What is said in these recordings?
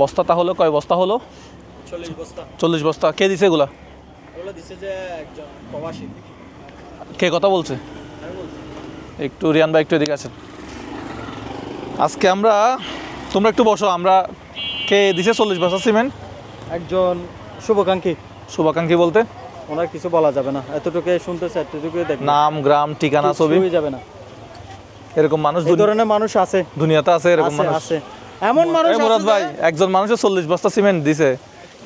বস্তা তাহলে কয় বস্তা হলো? চল্লিশ বস্তা। কে দিছে এগুলা? কে কথা বলছে? একটু রিয়ান ভাই একটু এদিকে আছেন আজকে আমরা তোমরা একটু বসো আমরা কে দিছে চল্লিশ বস্তা সিমেন্ট? একজন শুভাকাঙ্ক্ষী। শুভাকাঙ্ক্ষী বলতে? ওনার কিছু বলা যাবে না। এতটুকু শুনতেছে এতটুকু দেখ নাম গ্রাম ঠিকানা ছবি? যাবে না। এরকম মানুষ ধরনের মানুষ আছে। দুনিয়াতে আছে এরকম মানুষ? আছে। এমন মানুষ মুরাদ ভাই একজন মানুষের চল্লিশ বস্তা সিমেন্ট দিছে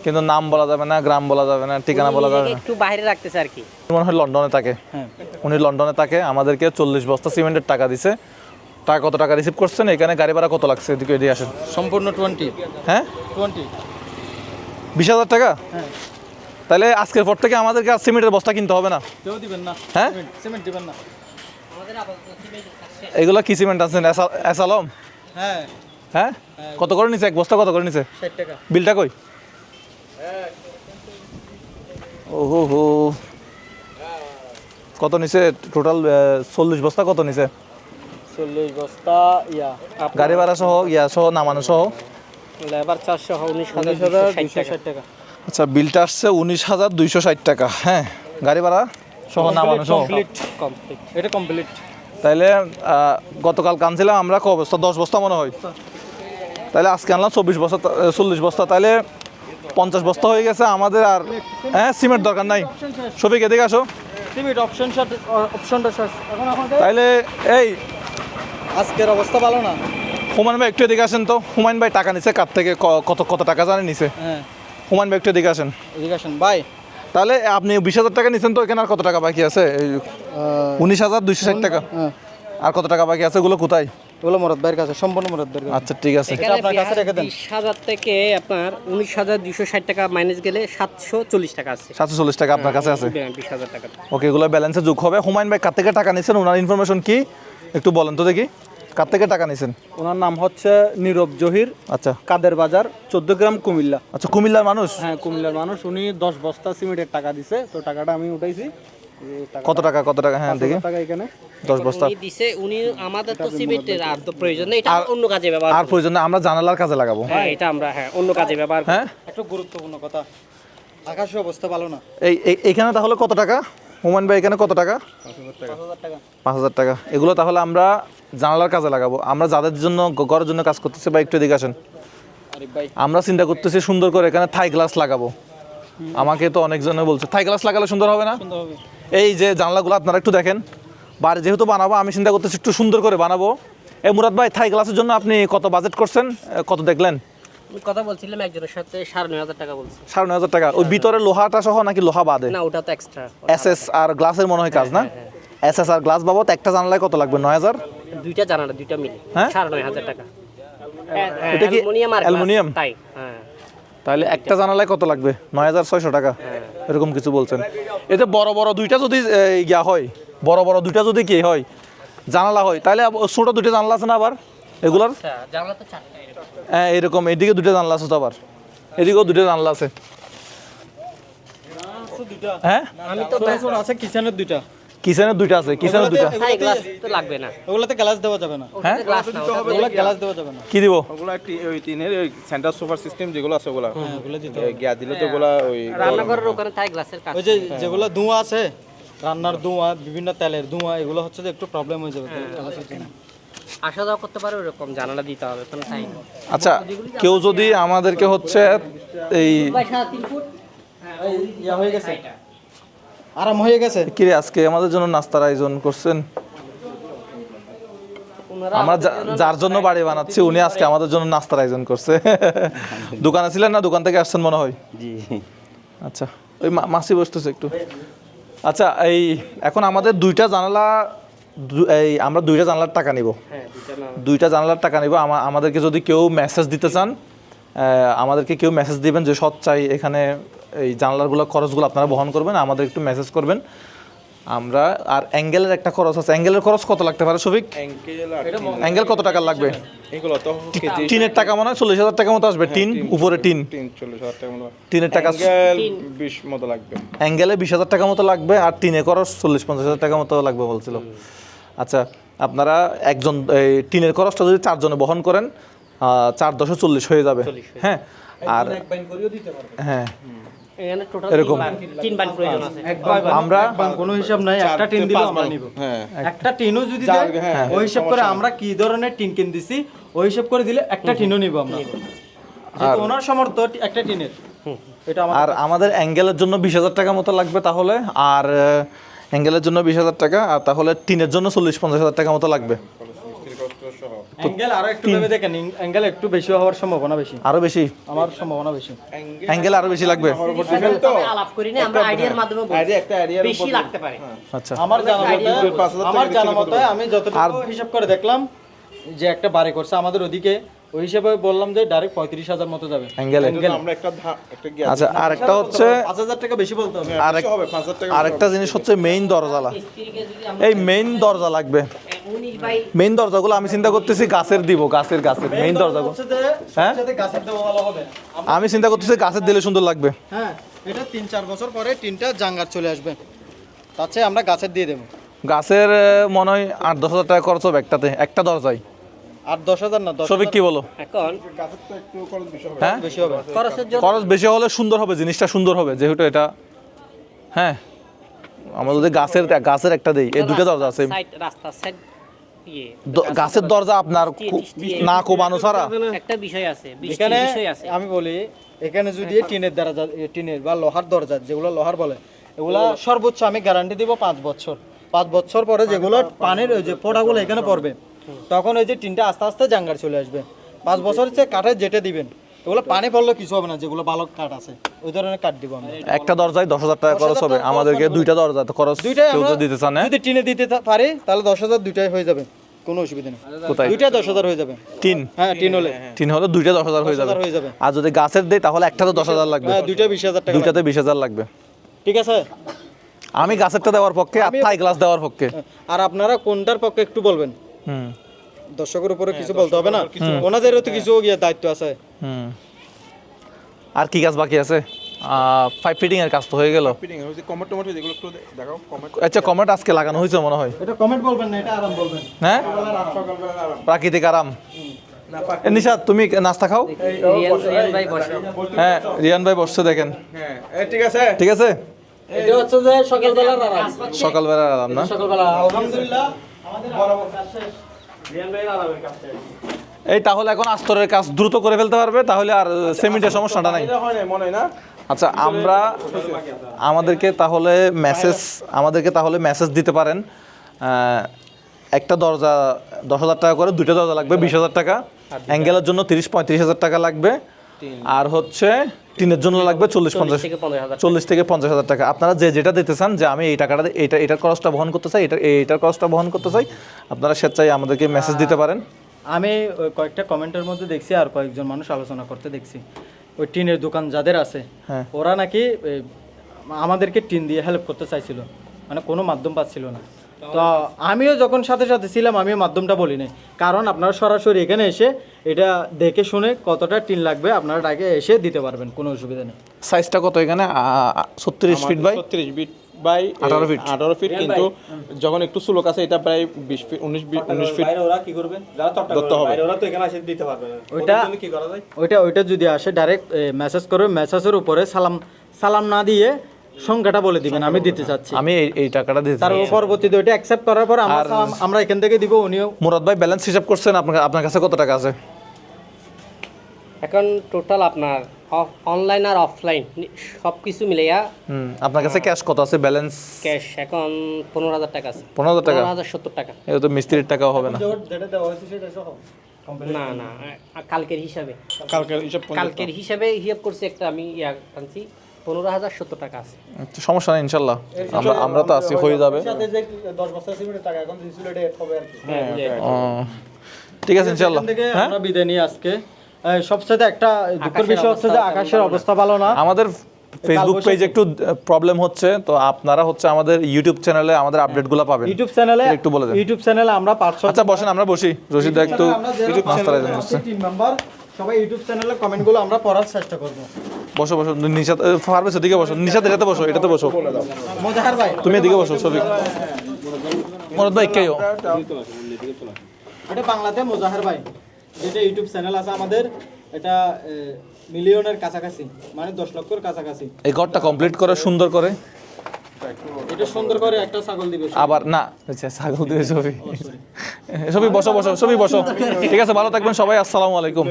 কিন্তু নাম বলা যাবে না গ্রাম বলা যাবে না ঠিকানা বলা যাবে না। একটু বাইরে রাখতেছে আর কি। মনে হয় লন্ডনে থাকে। হ্যাঁ। উনি লন্ডনে থাকে আমাদেরকে চল্লিশ বস্তা সিমেন্টের টাকা দিছে। টাকা কত টাকা রিসিভ করছেন? এখানে গাড়ি ভাড়া কত লাগছে? এদিকে এদিকে আসেন। সম্পূর্ণ টোয়েন্টি হ্যাঁ? টোয়েন্টি বিশ হাজার টাকা? হ্যাঁ। তাহলে আজকের পর থেকে আমাদেরকে আর সিমেন্টের বস্তা কিনতে হবে না। কেউ দিবেন না। হ্যাঁ? সিমেন্ট দিবেন না। এগুলো কি সিমেন্ট আছেন? অ্যাসালম হ্যাঁ। হ্যাঁ? কত করে নিছে? এক বস্তা কত করে নিছে? বিলটা কই? ওহো হো কত নিছে? টোটাল চল্লিশ বস্তা কত নিছে? চল্লিশ বস্তা ইয়া গাড়ি ভাড়া সহ ইয়া সহ নামানো সহ? লেবার উনিশ হাজার উনিশ হাজার ষাট টাকা। আচ্ছা বিলটা আসছে উনিশ হাজার দুইশো ষাট টাকা হ্যাঁ? গাড়ি ভাড়া সহ নামানো সহ? কমপ্লিট এটা কমপ্লিট তাইলে গতকাল কানছিলাম আমরা ক বস্তা? দশ বস্তা মনে হয়। তাহলে আজকে আনলাম চব্বিশ বস্তা চল্লিশ বস্তা তাহলে পঞ্চাশ বস্তা হয়ে গেছে আমাদের আর হ্যাঁ সিমেন্ট দরকার নাই। সবিক এদিকে আসো। সিমেন্ট অপশন অপশনটা তাইলে এই। আজকের অবস্থা ভালো না। হুমায়ুন ভাই একটু এদিকে আসেন তো। হুমায়ুন ভাই টাকা নিছে কার থেকে কত কত টাকা জানে নিছে। হ্যাঁ। হুমায়ুন ভাই একটু এদিকে আসেন। এদিকে আসেন। বাই তাহলে আপনি বিশ হাজার টাকা নিছেন তো এখানে আর কত টাকা বাকি আছে? উনিশ হাজার দুইশো ষাট টাকা। হ্যাঁ। আর কত টাকা বাকি আছে? ওগুলো কোথায়? ওগুলো মরদ ভাইয়ের কাছে সম্পূর্ণ মরদ ভাইয়ের আচ্ছা ঠিক আছে। আপনার কাছে রেখে দেন। বিশ হাজার থেকে আপনার উনিশ হাজার দুইশো ষাট টাকা মাইনাস গেলে সাতশো চল্লিশ টাকা আছে। সাতশো চল্লিশ টাকা আপনার কাছে আছে? বিশ হাজার টাকা। ওকে এগুলো ব্যালেন্সে যোগ হবে। হুমায়ুন ভাই কার থেকে টাকা নিছেন? ওনার ইনফরমেশন কি? একটু বলেন তো দেখি। কার থেকে টাকা নিছেন? ওনার নাম হচ্ছে নীরব জহির। আচ্ছা। কাদের বাজার? চোদ্দ গ্রাম কুমিল্লা। আচ্ছা কুমিল্লার মানুষ? হ্যাঁ কুমিল্লার মানুষ। উনি দশ বস্তা সিমেন্টের টাকা দিছে। তো টাকাটা আমি উঠাইছি। কত টাকা কত টাকা? হ্যাঁ দেখি। টাকা এখানে। দশ বস্তা। দিছে উনি আমাদের তো সিমেন্টের আর তো প্রয়োজন নেই এটা অন্য কাজে ব্যবহার আর প্রয়োজন নেই, আমরা জানালার কাজে লাগাবো। হ্যাঁ এটা আমরা হ্যাঁ অন্য কাজে ব্যবহার হ্যাঁ? একটা গুরুত্বপূর্ণ কথা। আকাশের অবস্থা ভালো না? এই এইখানে তাহলে কত টাকা? হুমায়ুন ভাই এখানে কত টাকা? পাঁচ হাজার টাকা। পাঁচ হাজার টাকা। এগুলো তাহলে আমরা জানালার কাজে লাগাবো। আমরা যাদের জন্য ঘরের জন্য কাজ করতেছি বা একটু এদিকে আসেন। আমরা চিন্তা করতেছি সুন্দর করে এখানে থাই গ্লাস লাগাবো। আমাকে তো অনেকজনে বলছে থাই গ্লাস লাগালে সুন্দর হবে না? সুন্দর হবে। এই যে জানলাগুলো আপনারা একটু দেখেন। বাড়ি যেহেতু বানাবো আমি চিন্তা করতেছি একটু সুন্দর করে বানাবো। এই মুরাদ ভাই থাই গ্লাসের জন্য আপনি কত বাজেট করছেন? কত দেখলেন? কথা বলছিলাম একজনের সাথে সাড়ে নয় হাজার টাকা বলছি। সাড়ে নয় হাজার টাকা। ওই ভিতরে লোহাটা সহ নাকি লোহা বাদে? না ওটা তো এক্সট্রা এস এস আর গ্লাসের মনে হয় কাজ না? এস এস আর গ্লাস বাবদ একটা জানলায় কত লাগবে? নয় হাজার? দুইটা জানালা দুইটা মিলে। হ্যাঁ? সাড়ে নয় হাজার টাকা। এটা কি অ্যালুমিনিয়াম? তাই হ্যাঁ। তাহলে একটা জানালায় কত লাগবে নয় হাজার ছয়শো টাকা এরকম কিছু বলছেন এতে বড় বড় দুইটা যদি ইয়া হয় বড় বড় দুইটা যদি কি হয় জানালা হয় তাহলে আবার ছোট দুইটা জানলা আছে না আবার এগুলার আচ্ছা জানালা তো চারটা এরকম। হ্যাঁ এরকম এদিকে দুটো জানলা আছে তো আবার এদিকেও দুটো জানলা আছে হ্যাঁ আমি তো আছে কিচেনের দুইটা কিচেনের দুইটা আছে কিচেনের দুইটা। গ্লাস তো লাগবে না। ওগুলোতে গ্লাস দেওয়া যাবে না। হ্যাঁ? গ্লাস না ওটা ওগুলো গ্লাস দেওয়া যাবে না। কি দিব? ওগুলো একটি ওই টিনের ওই সেন্টার সোফার সিস্টেম যেগুলো আছে ওগুলা। হ্যাঁ ওগুলো দিতে দিলে তো ওগুলা ওই রান্নাঘরের ওখানে তাই গ্লাসের কাজ। ওই যে যেগুলো ধোঁয়া আছে রান্নার ধোঁয়া বিভিন্ন তেলের ধোঁয়া এগুলো হচ্ছে যে একটু প্রবলেম হয়ে যাবে। গ্লাসের জন্য। আসা যাওয়া করতে পারে ওরকম জানালা দিতে হবে কোনো না। আচ্ছা কেউ যদি আমাদেরকে হচ্ছে এই ইয়া হয়ে গেছে। আরাম হয়ে গেছে। কিরে আজকে আমাদের জন্য নাস্তার আয়োজন করছেন? আমরা যা- যার জন্য বাড়ি বানাচ্ছি উনি আজকে আমাদের জন্য নাস্তার আয়োজন করছে। দোকানে ছিলেন না? দোকান থেকে আসছেন মনে হয়? জি। আচ্ছা ওই মা- মাসি বসতেছে একটু। আচ্ছা এই এখন আমাদের দুইটা জানালা এই আমরা দুইটা জানালার টাকা নিব। হ্যাঁ দুইটা জানালার টাকা নিব। আমাদেরকে যদি কেউ মেসেজ দিতে চান আমাদেরকে কেউ মেসেজ দিবেন যে সৎ চাই এখানে এই জানালাগুলো খরচগুলো আপনারা বহন করবেন আমাদের একটু মেসেজ করবেন। আমরা আর অ্যাঙ্গেলের একটা খরচ আছে। অ্যাঙ্গেলের খরচ কত লাগতে পারে সবিক অ্যাঙ্গেল কত টাকা লাগবে? টিনের টাকা মনে হয় চল্লিশ হাজার টাকা মতো আসবে। টিন উপরে টিন। চল্লিশ হাজার টাকা টিনের টাকা বিশ মতো লাগবে। অ্যাঙ্গেলে বিশ হাজার টাকা মতো লাগবে আর টিনে খরচ চল্লিশ পঞ্চাশ হাজার টাকা মতো লাগবে বলছিল। আচ্ছা আপনারা একজন এই টিনের খরচটা যদি চারজনে বহন করেন চার দশো চল্লিশ হয়ে যাবে। হ্যাঁ আর হ্যাঁ। এরকম। তিন বান প্রয়োজন আছে। আমরা কোনো হিসাব নাই একটা টিন দিলে আমরা নিব। হ্যাঁ। একটা টিনও যদি দেয় হ্যাঁ, ওই হিসাব করে আমরা কি ধরনের টিন কিন দিছি ওই হিসাব করে দিলে একটা টিনও নিব আমরা। যেহেতু ওনার সমর্থ একটা টিনের। আর আমাদের অ্যাঙ্গেলের জন্য বিশ হাজার টাকা মতো লাগবে তাহলে আর অ্যাঙ্গেলের জন্য বিশ হাজার টাকা আর তাহলে টিনের জন্য চল্লিশ পঞ্চাশ হাজার টাকা মতো লাগবে। অ্যাঙ্গেল আরও একটু ভেবে দেখেন অ্যাঙ্গেল একটু বেশি হওয়ার সম্ভাবনা বেশি। আরও বেশি? আমার সম্ভাবনা বেশি। অ্যাঙ্গেল আরও বেশি লাগবে? আলাপ করি না আমরা আইডিয়ার মাধ্যমে। আইডিয়া একটা আইডিয়া বেশি লাগতে পারে। আচ্ছা। আমার জানা আমার জানা মতে আমি যতটুকু হিসাব করে দেখলাম যে একটা বাড়ি করছে আমাদের ওদিকে ওই হিসাবে বললাম যে ডাইরেক্ট পঁয়ত্রিশ হাজার মতো যাবে। অ্যাঙ্গেলে আমরা একটা একটা আচ্ছা আর একটা হচ্ছে পাঁচ হাজার টাকা বেশি বলতে হবে। হাজার টাকা আরেকটা জিনিস হচ্ছে মেইন দরজালা এই মেইন দরজা লাগবে। মেইন দরজাগুলো আমি চিন্তা করতেছি গাছের দিব গাছের গাছের মেইন দরজাগুলো। হ্যাঁ? সবচেয়ে গাছের দেওয়া ভালো হবে। আমি চিন্তা করতেছি গাছের দিলে সুন্দর লাগবে। হ্যাঁ এটা তিন চার বছর পরে তিনটা জাঙ্গার চলে আসবে। তার চেয়ে আমরা গাছের দিয়ে দেবো। গাছের মনে হয় আট দশ হাজার টাকা খরচ হবে একটাতে একটা দরজায়। আট দশ হাজার না দশ সবিক কি বলো? এখন গাছের তো একটু খরচ বেশি হ্যাঁ? বেশি হবে। খরচ বেশি হলে সুন্দর হবে জিনিসটা সুন্দর হবে যেহেতু এটা হ্যাঁ? আমরা যদি গাছের গাছের একটা দেই এই দুটো দরজা আছে। রাস্তা সাইড গাছের দরজা আপনার না কোবানো ছাড়া একটা বিষয় আছে এখানে আমি বলি এখানে যদি টিনের দরজা টিনের বা লোহার দরজা যেগুলো লোহার বলে এগুলা সর্বোচ্চ আমি গ্যারান্টি দিব পাঁচ বছর। পাঁচ বছর পরে যেগুলো পানির ওই যে ফোটাগুলো এখানে পড়বে তখন ওই যে টিনটা আস্তে আস্তে জাঙ্গার চলে আসবে। পাঁচ বছর হচ্ছে কাঠের যেটা দিবেন এগুলো পানি পড়লে কিছু হবে না যেগুলো বালক কাঠ আছে ওই ধরনের কাঠ দিব আমরা। একটা দরজায় দশ হাজার টাকা খরচ হবে। আমাদেরকে দুইটা দরজা খরচ যদি দিতে চান হ্যাঁ? যদি টিনে দিতে পারি তাহলে দশ হাজার দুইটাই হয়ে যাবে। কোনো অসুবিধা নেই। কোথায় দুইটা দশ হাজার হয়ে যাবে। তিন? হ্যাঁ টিন হলে। তিন হলে দুইটা দশ হাজার হয়ে যাবে। হয়ে যাবে। আর যদি গাছের দেই তাহলে একটাতে দশ হাজার লাগবে। হ্যাঁ দুইটা বিশ হাজার টাকা দুইটাতে বিশ হাজার লাগবে। ঠিক আছে? আমি গাছেরটা দেওয়ার পক্ষে আর থাই গ্লাস দেওয়ার পক্ষে। আর আপনারা কোনটার পক্ষে একটু বলবেন? হুম। দর্শকের উপরে কিছু বলতে হবে না? ওনাদেরও তো কিছু গিয়ে দায়িত্ব আছে। হুম। আর কি কাজ বাকি আছে? ফাইভ ফিটিং এর কাজ তো হয়ে গেল। ফিটিং যেগুলো একটু দেখাও আচ্ছা কমেন্ট আজকে লাগানো হয়েছে মনে হয়। এটা কমেন্ট বলবেন না এটা আরাম বলবেন। হ্যাঁ? সকালবেলা প্রাকৃতিক আরাম। নিশাদ তুমি নাস্তা খাও? রিয়ান রিয়ান ভাই বসে। হ্যাঁ রিয়ান ভাই বসছে দেখেন। হ্যাঁ ঠিক আছে? ঠিক আছে? এটা হচ্ছে যে সকালবেলার আরাম। সকালবেলার আরাম না? সকালবেলা আলহামদুলিল্লাহ আমাদের বরাবর কাজ শেষ। রিয়ান ভাইয়ের আরামের কাজ শেষ। এই তাহলে এখন আস্তরের কাজ দ্রুত করে ফেলতে পারবে তাহলে আর সিমেন্টের সমস্যাটা নাই। এটা আচ্ছা আমরা আমাদেরকে তাহলে মেসেজ আমাদেরকে তাহলে মেসেজ দিতে পারেন। একটা দরজা দশ হাজার টাকা করে দুইটা দরজা লাগবে বিশ হাজার টাকা। অ্যাঙ্গেলের জন্য তিরিশ পঁয়ত্রিশ হাজার টাকা লাগবে। আর হচ্ছে টিনের জন্য লাগবে চল্লিশ পঞ্চাশ চল্লিশ থেকে পঞ্চাশ হাজার টাকা। আপনারা যে যেটা দিতে চান যে আমি এই টাকাটা এইটা এটার খরচটা বহন করতে চাই এটা এইটার খরচটা বহন করতে চাই আপনারা স্বেচ্ছায় আমাদেরকে মেসেজ দিতে পারেন। আমি কয়েকটা কমেন্টের মধ্যে দেখছি আর কয়েকজন মানুষ আলোচনা করতে দেখছি। ওই টিনের দোকান যাদের আছে হ্যাঁ। ওরা নাকি আমাদেরকে টিন দিয়ে হেল্প করতে চাইছিল। মানে কোনো মাধ্যম পাচ্ছিল না। তো আমিও যখন সাথে সাথে ছিলাম আমিও মাধ্যমটা বলি নাই কারণ আপনারা সরাসরি এখানে এসে এটা দেখে শুনে কতটা টিন লাগবে আপনারা আগে এসে দিতে পারবেন কোনো অসুবিধা নেই। সাইজটা কত এখানে? ছত্রিশ ফিট বাই ছত্রিশ ফিট বাই 18 feet। আঠারো ফিট কিন্তু যখন একটু সুলোক আছে এটা প্রায় বিশ ফিট উনিশ উনিশ ফিট ওরা কি করবে ধরতে হবে। ওরা তো এখানে এসে দিতে পারবে ওইটা কি করা যায় ওইটা ওইটা যদি আসে ডাইরেক্ট মেসেজ করবে মেসেজের উপরে সালাম সালাম না দিয়ে সংখ্যাটা বলে দিবেন আমি দিতে চাচ্ছি আমি এই টাকাটা দিতে তার। পরবর্তীতে ওইটা অ্যাকসেপ্ট করার পর আমরা আমরা এখান থেকে দিব উনিও মুরাদ ভাই ব্যালেন্স হিসাব করছেন আপনার আপনার কাছে কত টাকা আছে এখন টোটাল আপনার অনলাইন আর অফলাইন সব কিছু মিলাইয়া হুম আপনার কাছে ক্যাশ কত আছে? ব্যালেন্স ক্যাশ এখন পনেরো হাজার টাকা আছে। পনেরো হাজার টাকা? হাজার সত্তর টাকা। এটা তো মিস্ত্রির টাকাও হবে না। যেটা দেওয়া হয়েছে সেটা সহ? না না কালকের হিসাবে। কালকের হিসাব করে কালকের হিসাবে হিসাব করছি একটা আমি ইয়া আনছি পনেরো হাজার সত্তর টাকা আছে। আচ্ছা, সমস্যা নেই ইনশাল্লাহ। আমরা আমরা তো আছি হয়ে যাবে। সাথে যে 10 বস্তা সিমেন্টের টাকা এখন হবে আর কি। ঠিক আছে ইনশাল্লাহ। হ্যাঁ? বিদায় নিই আজকে। সবচেয়ে একটা দুঃখের বিষয় হচ্ছে যে আকাশের অবস্থা ভালো না। আমাদের ফেসবুক পেজে একটু প্রবলেম হচ্ছে তো আপনারা হচ্ছে আমাদের ইউটিউব চ্যানেলে আমাদের আপডেট আপডেটগুলো পাবেন। ইউটিউব চ্যানেলে একটু বলে দেন। ইউটিউব চ্যানেলে আমরা পাঁচশো আচ্ছা বসেন আমরা বসি। রশিদা একটু টিম মেম্বার সবাই ইউটিউব চ্যানেলে কমেন্টগুলো আমরা পড়ার চেষ্টা করব। বসো বসো নিশাদ পারবে এদিকে বসো। নিশাদ এটাতে বসো এটাতে বসো। মোজাহার ভাই। তুমি এদিকে বসো ছবি। মুরাদ ভাই কেউ এটা বাংলাতে মোজাহার ভাই। যেটা ইউটিউব চ্যানেল আছে আমাদের এটা মিলিয়নের কাছাকাছি মানে দশ লক্ষর কাছাকাছি। এই ঘরটা কমপ্লিট করে সুন্দর করে? এটা সুন্দর করে একটা ছাগল দিবে আবার না আচ্ছা ছাগল দিবে ছবি। ছবি বসো বসো ছবি বসো। ঠিক আছে ভালো থাকবেন সবাই আসসালামু আলাইকুম।